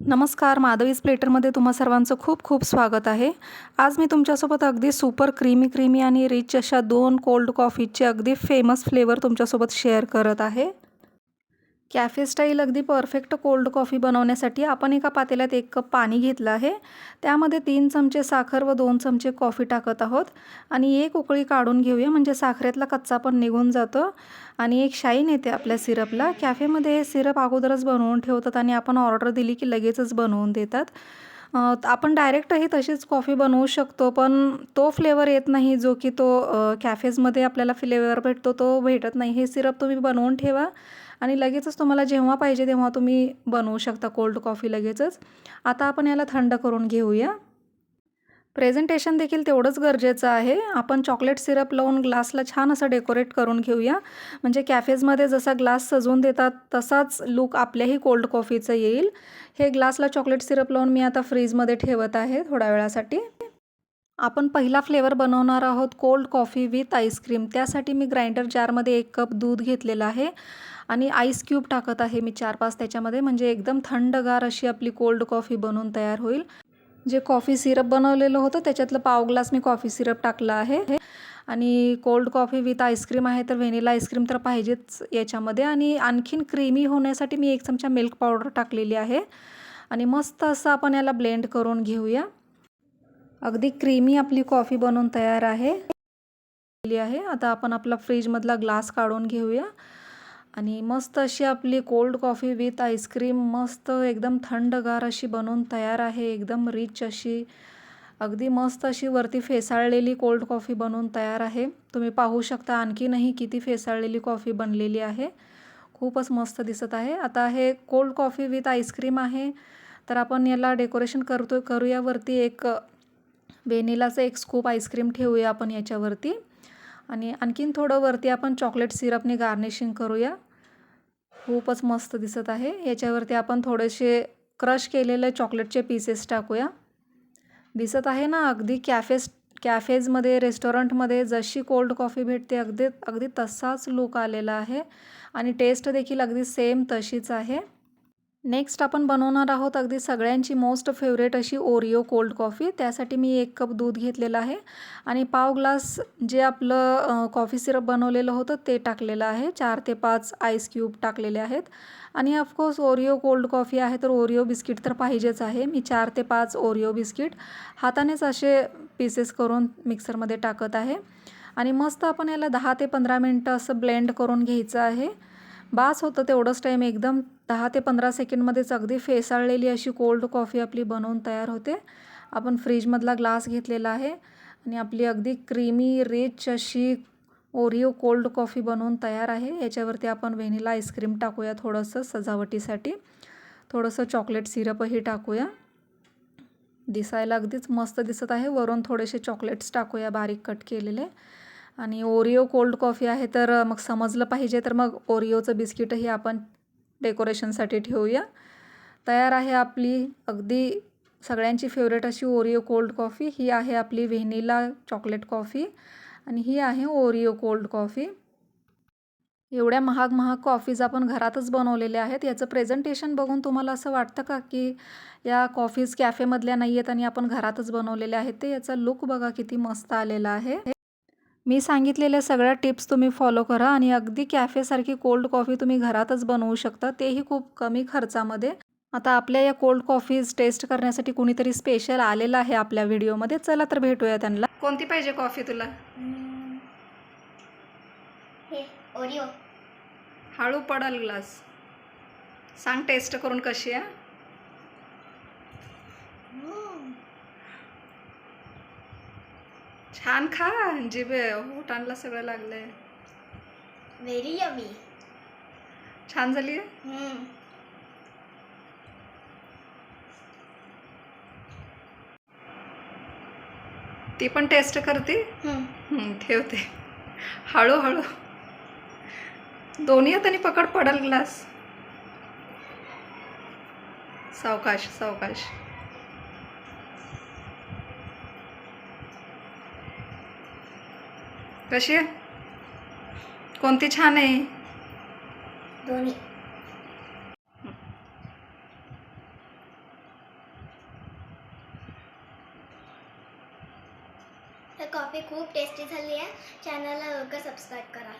नमस्कार माधवीज प्लेटरमध्ये तुम्हा सर्वांचं खूप खूप स्वागत आहे. आज मी तुमच्यासोबत अगदी सुपर क्रीमी क्रीमी आणि रिच अशा दोन कोल्ड कॉफीचे अगदी फेमस फ्लेवर तुमच्यासोबत शेअर करत आहे. कॅफे स्टाईल अगदी परफेक्ट कोल्ड कॉफी बनवण्यासाठी आपण एका पातेल्यात एक कप पाणी घेतलं आहे. त्यामध्ये तीन चमचे साखर व दोन चमचे कॉफी टाकत आहोत. आणि एक उकळी काढून घेऊया म्हणजे साखरेतला कच्चा पण निघून जातो. आणि एक शाईन येते आपल्या सिरपला. कॅफेमध्ये हे सिरप अगोदरच बनवून ठेवतात आणि आपण ऑर्डर दिली की लगेचच बनवून देतात. आपण डायरेक्टही तशीच कॉफी बनवू शकतो पण तो फ्लेवर येत नाही जो की तो कॅफेजमध्ये आपल्याला फ्लेवर भेटतो तो भेटत नाही. हे सिरप तुम्ही बनवून ठेवा आणि लगेचच तुम्हाला जेव्हा पाहिजे तेव्हा तुम्ही बनवू शकता कोल्ड कॉफी लगेचच. आता आपण याला थंड करून घेऊया. प्रेझेंटेशन देखील तेवढंच गरजेचं आहे. आपण चॉकलेट सिरप लावून ग्लासला छान असं डेकोरेट करून घेऊया. म्हणजे कॅफेजमध्ये जसा ग्लास सजवून देतात तसाच लुक आपल्याही कोल्ड कॉफीचं येईल. हे ग्लासला चॉकलेट सिरप लावून मी आता फ्रीजमध्ये ठेवत आहे थोड्या वेळासाठी. आपण पहिला फ्लेवर बनवणार आहोत कोल्ड कॉफी विथ आईस्क्रीम त्यासाठी मी ग्राइंडर जारमध्ये एक कप दूध घेतलेलं आहे. आणि आईस क्यूब टाकत आहे मी चार पाच त्याच्यामध्ये. म्हणजे एकदम थंडगार अशी आपली कोल्ड कॉफी बनवून तयार होईल. जे कॉफी सिरप बनवलेलं होतं त्याच्यातलं पाव ग्लास मी कॉफी सिरप टाकलं आहे. आणि कोल्ड कॉफी विथ आईस्क्रीम आहे तर व्हेनिला आईस्क्रीम तर पाहिजेच याच्यामध्ये. आणि आणखीन क्रीमी होण्यासाठी मी एक चमचा मिल्क पावडर टाकलेली आहे. आणि मस्त असं आपण याला ब्लेंड करून घेऊया. अगदी क्रीमी आपली कॉफी बनवून तयार आहे. आहे. आता आपण आपला फ्रीजमधला ग्लास काढून घेऊया. आणि मस्त अशी आपली कोल्ड कॉफी विथ आईस्क्रीम मस्त एकदम थंडगार अशी बनवून तयार आहे एकदम रिच अशी अगदी मस्त अशी वरती फेसाळलेली कोल्ड कॉफी बनवून तयार आहे. तुम्ही पाहू शकता आणखीनही किती फेसाळलेली कॉफी बनलेली आहे. खूपच मस्त दिसत आहे. आता हे कोल्ड कॉफी विथ आईस्क्रीम आहे. तर आपण याला डेकोरेशन करतो करूया वरती एक वेनिलाचं एक स्कूप आईस्क्रीम ठेवूया आपण याच्यावरती. आणि आणखीन थोडं वरती आपण चॉकलेट सिरपने गार्निशिंग करूया. खूपच मस्त दिसत आहे. याच्यावरती आपण थोडेसे क्रश केलेले चॉकलेटचे पीसेस टाकूया. दिसत आहे ना अगदी कॅफेस कॅफेजमध्ये रेस्टॉरंटमध्ये जशी कोल्ड कॉफी भेटते अगदी अगदी तसाच लुक आलेला आहे. आणि टेस्ट देखील अगदी सेम तशीच आहे. नेक्स्ट आपण बनवणार आहोत अगदी सगळ्यांची मोस्ट फेवरेट अशी ओरिओ कोल्ड कॉफी त्यासाठी मी एक कप दूध घेतलेलं आहे. आणि पाव ग्लास जे आपलं कॉफी सिरप बनवलेलं होतं ते टाकलेलं आहे. चार ते पाच आईस क्यूब टाकलेले आहेत. आणि ऑफकोर्स ओरिओ कोल्ड कॉफी आहे तर ओरिओ बिस्किट तर पाहिजेच आहे. मी चार ते पाच ओरिओ बिस्किट हातानेच असे पीसेस करून मिक्सरमध्ये टाकत आहे. आणि मस्त आपण याला दहा ते पंधरा मिनटं असं ब्लेंड करून घ्यायचं आहे. बास होतं तेवढंच टाईम एकदम दहा ते पंधरा सेकंडमध्येच अगदी फेसाळलेली अशी कोल्ड कॉफी आपली बनवून तयार होते. आपण फ्रीजमधला ग्लास घेतलेला आहे आणि आपली अगदी क्रीमी रिच अशी ओरिओ कोल्ड कॉफी बनवून तयार आहे. याच्यावरती आपण व्हेनिला आईस्क्रीम टाकूया थोडंसं सजावटीसाठी. थोडंसं चॉकलेट सिरपही टाकूया. दिसायला अगदीच मस्त दिसत आहे. वरून थोडेसे चॉकलेट्स टाकूया बारीक कट केलेले. आणि ओरिओ कोल्ड कॉफी आहे तर मग समजलं पाहिजे तर मग ओरिओचं बिस्किटही आपण डेकोरेशनसाठी ठेवूया. तयार आहे आपली अगदी सगळ्यांची फेवरेट अशी ओरिओ कोल्ड कॉफी. ही आहे आपली व्हेनिला चॉकलेट कॉफी आणि ही आहे ओरिओ कोल्ड कॉफी. एवढ्या महाग महाग कॉफीज आपण घरातच बनवलेल्या आहेत. याचं प्रेझेंटेशन बघून तुम्हाला असं वाटतं का की या कॉफीज कॅफेमधल्या नाही आहेत आणि आपण घरातच बनवलेल्या आहेत? ते याचा लुक बघा किती मस्त आलेला आहे. मी सांगितलेल्या सगळ्या टिप्स तुम्ही फॉलो करा आणि अगदी कॅफेसारखी कोल्ड कॉफी तुम्ही घरातच बनवू शकता तेही खूप कमी खर्चामध्ये. आता आपल्या या कोल्ड कॉफीज टेस्ट करण्यासाठी कुणीतरी स्पेशल आलेलं आहे आपल्या व्हिडिओमध्ये चला तर भेटूया त्यांना. कोणती पाहिजे कॉफी तुला. हे ओरिओ. हळू पडल ग्लास. सांग टेस्ट करून कशी आहे? छान खा जिबे होटांना सगळं लागलंय. व्हेरी यमी छान झाली ती पण टेस्ट करते? ठेवते. हळूहळू. दोन्ही हाताने पकड पडल ग्लास सावकाश सावकाश. कशी आहे? कोणती छान आहे? दोन्ही. तर कॉफी खूप टेस्टी झाली आहे. चॅनलला लवकर सबस्क्राईब करा.